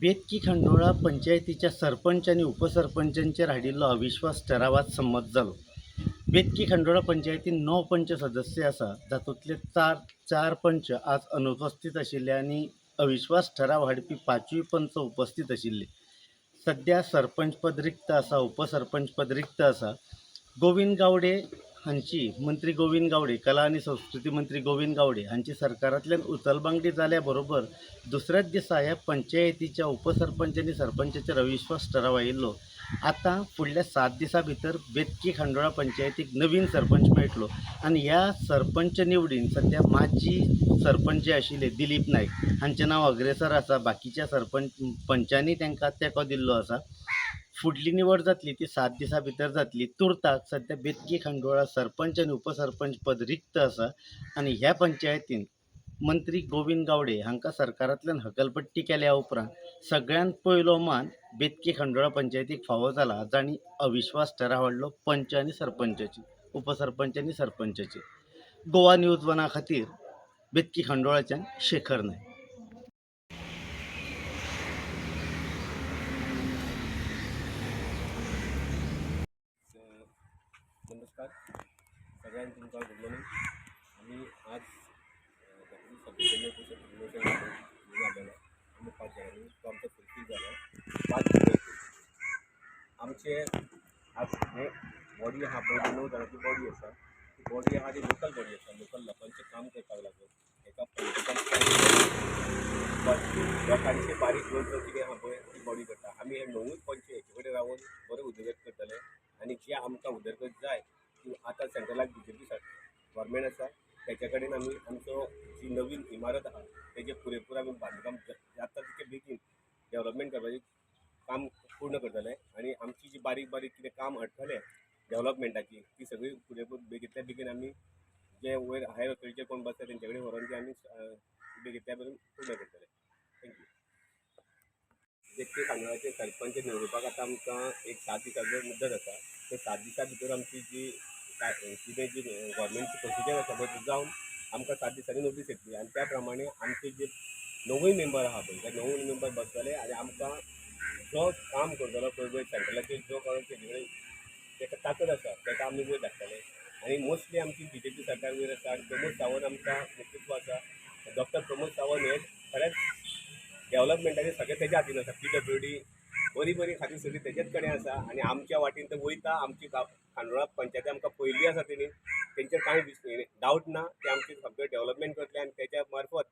बेतकी खंडोळा पंचायतीच्या सरपंच आणि उपसरपंचांचेर हाडिल्लो अविश्वास ठरावात संमत जालो बेतकी खंडोळा पंचायतीन णव पंच सदस्य आसा जातूंतले चार चार पंच आज अनुपस्थित आशिल्ले आनी अविश्वास ठराव हाडपी पांचूय पंच उपस्थित आशिल्ले सध्या सरपंच पद रिक्त आसा उपसरपंच पद रिक्त आसा गोविंद गावडे हांची मंत्री गोविंद गावडे कला आनी संस्कृती मंत्री गोविंद गावडे हांची सरकारांतल्यान उचलबांगडी जाल्या बरोबर दुसऱ्याच दिसा ह्या पंचायतीच्या उपसरपंच आनी सरपंचाचेर अविश्वास ठराव आयिल्लो आतां फुडल्या सात दिसां भितर बेतकी खांडोळा पंचायतीक नवीन सरपंच मेळटलो आनी ह्या सरपंच निवडीन सध्या माजी सरपंच जे आशिल्ले दिलीप नायक हांचें नांव अग्रेसर आसा बाकीच्या सरपंच पंचांनी तांकां तेंको दिल्लो आसा. फुडली निवड जातली ती सात दिसां भितर जातली तुर्ताक सध्या बेतकी खंडोळा सरपंच आनी उपसरपंच पद रिक्त आसा आनी ह्या पंचायतीन मंत्री गोविंद गावडे हांकां सरकारांतल्यान हकलपट्टी केल्या उपरांत सगळ्यांत पयलो मान बेतकी खंडोळा पंचायतीक फावो जाला जाणी अविश्वास ठराव हाडलो पंच आनी सरपंचाची उपसरपंच आनी सरपंचाची. गोवा न्यूज वना खातीर बेतकी खंडोळाच्यान शेखर नायक. नमस्कार. सगळ्यांक तुमकां गुड मॉर्निंग आमी आज धाकटी सब्जेक्ट आमी पांच तो आमचो फुलफील जालो पाच आमचे आज हे बॉडी हा पळय णव जाणांची बॉडी आसा ती बॉडी हा ती लोकल बॉडी आसा लोकल लोकांचें काम करपाक लागून एका पॉलिटिकल लोकांचे बारीक गोष्ट कितें आहा पळय ती बॉडी करता आमी हे णवूच पंच हेचे कडेन रावून बरें उदरगत करतले. आनी जे आमकां उदरगत जाय ती आतां सेंट्रलाक बी जे पी गव्हर्मेंट आसा तेच्या कडेन आमी आमचो जी नवीन इमारत आहा तेजें पुरेपूर आमी बांदकाम जाता तितके बेगीन डेव्हलपमेंट करपाचें काम पूर्ण करतले आनी आमची जी बारीक बारीक कितें काम अडखले डेव्हलपमेंटाची ती सगळी पुरेपूर बेगींतल्या बेगीन आमी जे वयर हायर ऑथॉरिटीचे कोण बसता तेंचे कडेन व्हरोन ती आमी बेगीतल्या बेगीन पूर्ण करतले थँक्यू देखते खांडोळाचे सरपंच निवडपाक आतां आमकां एक सात दिसांचो मुद्दत आसा ते सात दिसां भितर आमची जी काय कितें जी गोवोरमेंटची प्रोसिजर आसा पळय ती जावन आमकां सात दिसांनी नोटीस येतली. आनी त्या प्रमाणे आमचे जे नवूय मेंबर आहा पळय ते नवूय मेंबर बसतले आनी आमकां जो काम करतलो पळय पळय सेंट्रलाचेर जो कोण तेजे कडेन तेका ताकद आसा तेका आमी वयर धाडटले आनी मोस्टली आमची बी जे पी सरकार वयर आसा आनी प्रमोद सावंत आमकां नेतृत्व आसा डॉक्टर प्रमोद सावंत हे खरेंच डेवलपमेंटाचे सगळें तेज्या हातीन आसा पी डब्ल्यू डी बरी बरी खातीर सगळी तेजेच कडेन आसा आनी आमच्या वाटेन ते वयता आमची गांव खांडोळा पंचायती आमकां पयली आसा तेणी तेंचेर कांय डावट ना. ते आमचे सगळें डेवलपमेंट करतले आनी तेच्या मार्फत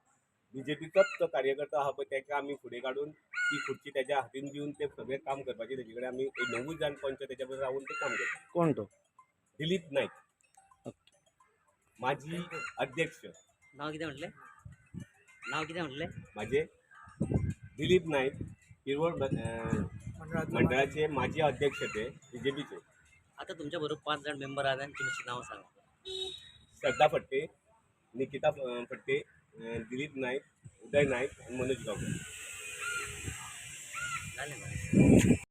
बी जे पीचोच जो कार्यकर्ता आहा पळय तेका आमी फुडें काडून ती खुर्ची तेच्या हातीन दिवन ते सगळें काम करपाचें. तेजे कडेन आमी एक णवूच जाण पंच तेच्या बरोबर रावून ते काम करता कोण तो? दिलीप नायक माजी अध्यक्ष. नाव कितें म्हटलें? नाव कितें म्हटलें? माझे दिलीप नाईक. हिरवळ अं, मंडळाचे माजी अध्यक्ष ते बी जे पीचे आतां तुमच्या बरोबर पांच जाण मेंबर आहात आनी तुमची नांवां सांगा. श्रद्धा फट्टे निकिता अं, फट्टे अं, दिलीप नाईक उदय नाईक आणि मनोज गावकर. मरे